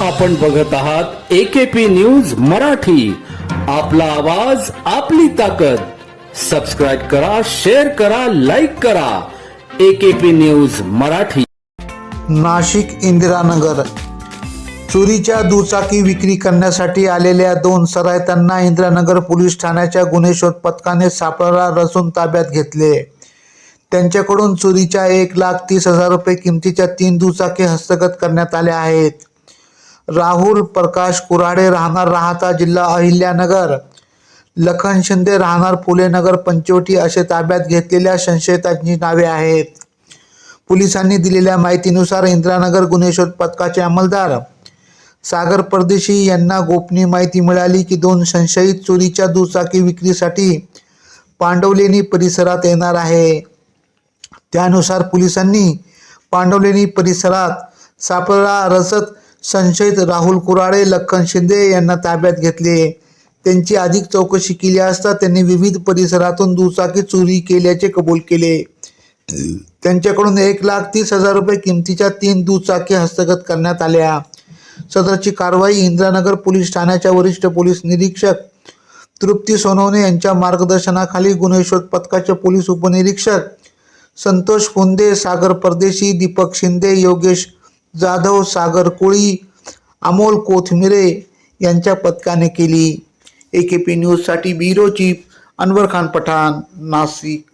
आपण बघत आहात एकेपी न्यूज मराठी. आपला आवाज आपली ताकद. सबस्क्राईब करा शेअर करा लाईक करा. AKP news Marathi. Nashik Indiranagar. चोरीच्या दुचाकी विक्री करण्यासाठी आलेल्या दोन सरायतांना इंदिरानगर पोलीस ठाण्याच्या गुन्हे शोध पथकाने सापळा रचून ताब्यात घेतले. त्यांच्याकडून चोरीच्या एक लाख तीस हजार रुपये किमतीच्या तीन दुचाकी हस्तगत करण्यात आल्या आहेत. राहुल प्रकाश कुराडे राहणार राहता जिल्हा अहिल्यानगर. लखन शिंदे राहणार फुलेनगर पंचवटी असे ताब्यात घेतलेल्या संशयितांची नावे आहेत. पोलिसांनी दिलेल्या माहितीनुसार इंद्रानगर गुन्हे शोध पथकाचे अंमलदार सागर परदेशी यांना गोपनीय माहिती मिळाली की दोन संशयित चोरीच्या दुचाकी विक्रीसाठी पांडवलेणी परिसरात येणार आहे. त्यानुसार पोलिसांनी पांडवलेणी परिसरात सापळा रचत संशयित राहुल कुराळे लखन शिंदे यांना ताब्यात घेतले. त्यांची अधिक चौकशी केली असता त्यांनी विविध परिसरातून दुचाकी चोरी केल्याचे कबूल केले. त्यांच्याकडून एक लाख तीस हजार रुपये किमतीच्या तीन दुचाकी हस्तगत करण्यात आल्या. सदरची कारवाई इंद्रानगर पोलीस ठाण्याच्या वरिष्ठ पोलीस निरीक्षक तृप्ती सोनवणे यांच्या मार्गदर्शनाखाली गुन्हे शोध पथकाचे पोलीस उपनिरीक्षक संतोष फुंदे सागर परदेशी दीपक शिंदे योगेश जाधव सागर कोळी अमोल कोथमिरे यांच्या पथकाने केली. ए के पी न्यूजसाठी ब्युरो चीफ अनवर खान पठाण नाशिक